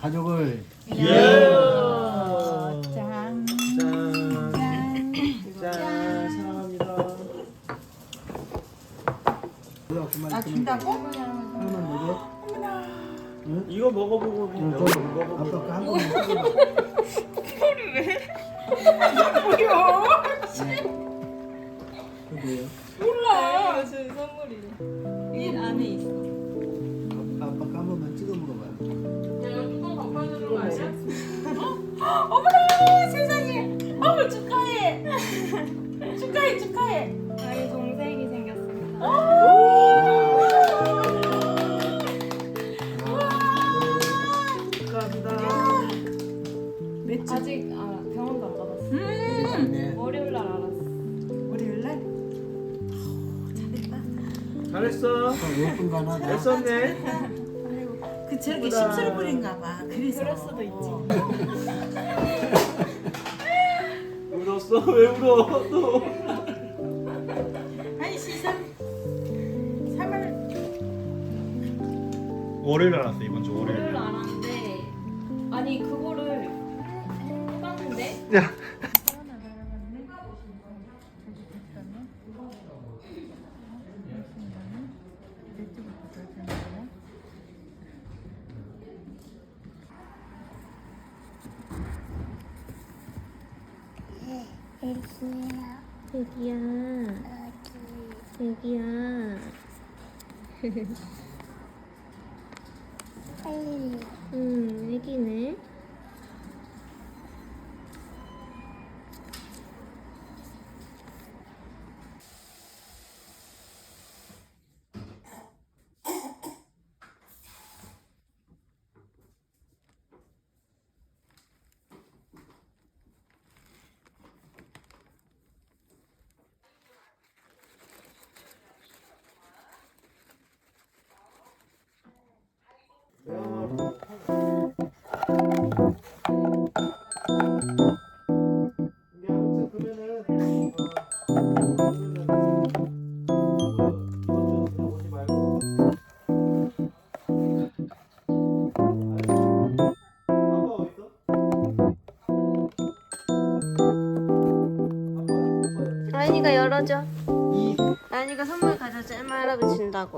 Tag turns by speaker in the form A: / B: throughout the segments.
A: 가족을
B: 이야.
C: 짠.
B: 짠.
C: 짠.
B: 짠. 사랑합니다.
C: 아 준다고?
A: 하나만 먹여.
B: 이거 먹어보고
A: 응,
B: 이거
A: 저
B: 먹어보고.
A: 아빠 거한 번만 먹어봐. 그게요.
C: 몰라. 무슨 선물이래. 이 안에 있어.
A: 아빠 거 한 번만 찍어 먹어봐요.
C: 뚜 거 아니야? 어? 어머나 세상에. 어머 축하해. 축하해 축하해. 저희 동생이 생겼습니다.
B: 축하합니다.
C: 아직 아, 병원도 안 가봤어.
A: 네.
C: 월요일 날 알았어.
D: 월요일 날?
B: 잘했어.
A: 예쁜 거 하나 다.
B: 애썼네.
D: 그 저렇게
B: 예쁘다.
D: 심술부린가 봐. 그래서.
C: 그럴 수도 있지.
B: 울었어? 왜 울어? 또.
D: 아니 시선 3월
B: 월요일 주
C: 월요
E: 애기야. 애기야. 응, 애기네.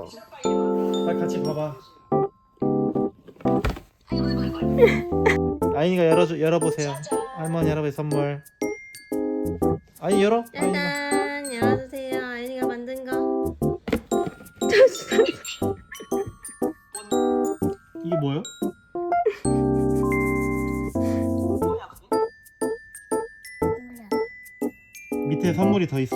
E: 준다고.
B: 아 같이 봐봐. 아이니가 열어줘 열어보세요. 할머니 할아버지 선물. 아이 열어. 아이니가.
E: 짜잔. 열어주세요. 아이니가 만든 거.
B: 이게 뭐야? 밑에 선물이 더 있어.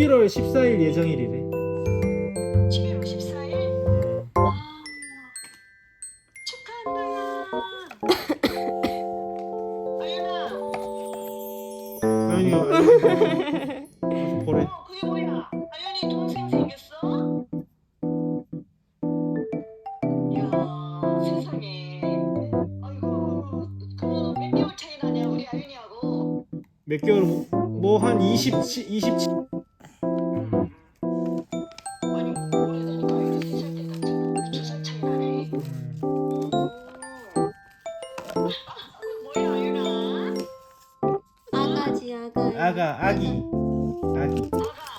B: 11월 14일 예정일이래.
D: 11월 14일
B: 아이니가 보래.
D: 그게 뭐야? 아연이 동생 생겼어? 이야 세상에 아이고 그몇 개월 차이 나냐 우리 아연이하고
B: 몇 개월 뭐 한 27, 27.
D: 아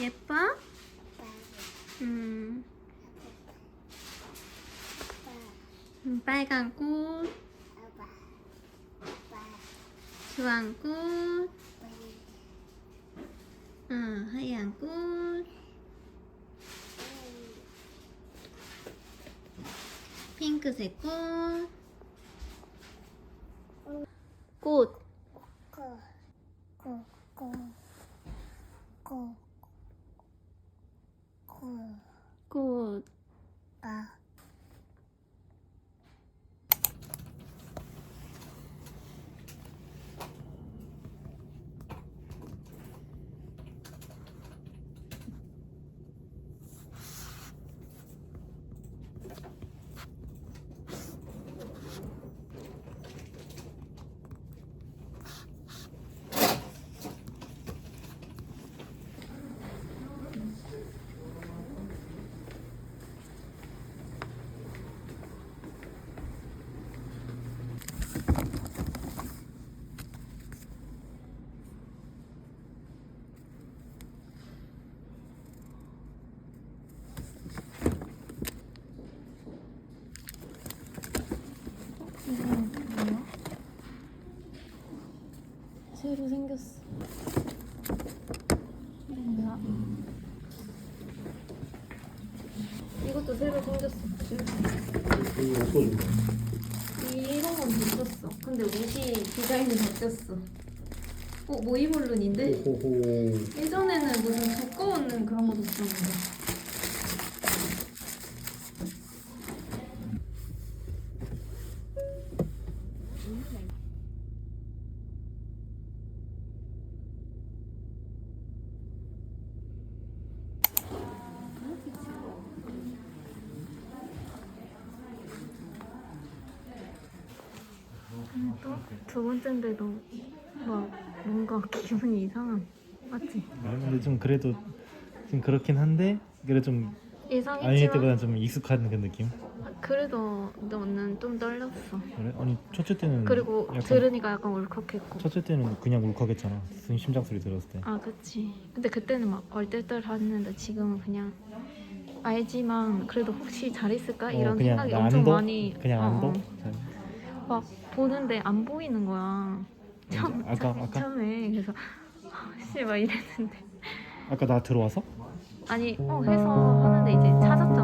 E: 예뻐? 음. 음, 빨간 꽃, 주황 꽃, 응, 하얀 꽃, 핑크색 꽃, 꽃, 새로 생겼어. 뭐야? 이것도 새로 생겼어.
B: 이거 없어진 거.
E: 이런 건 바뀌었어. 근데 옷이 디자인이 바뀌었어. 어, 모이몰룬인데?
B: 호호.
E: 예전에는 무슨 두꺼운 그런 거 줬었는데. 또 두 번째인데도 막 뭔가 기분이 이상함. 맞지?
B: 아, 근데 좀 그래도 좀 그렇긴 한데 그래 좀
E: 예상했지만
B: 때보다 좀 익숙한 그 느낌.
E: 그래도 너는 좀 떨렸어.
B: 그래? 아니 첫째 때는
E: 그리고
B: 약간
E: 들으니까 약간 울컥했고.
B: 첫째 때는 그냥 울컥했잖아. 순 심장 소리 들었을 때.
E: 아, 그치. 근데 그때는 막 얼떨떨했는데 지금은 그냥 알지만 그래도 혹시 잘했을까
B: 어,
E: 이런
B: 그냥
E: 생각이
B: 나
E: 엄청
B: 안도?
E: 많이.
B: 그냥
E: 어,
B: 안도?
E: 어.
B: 잘-
E: 막 보는데 안 보이는 거야. 처음
B: 아까 아까
E: 처음에 그래서 아씨 막 이랬는데
B: 아까 나 들어와서
E: 아니 어 해서 하는데 이제 찾았잖아.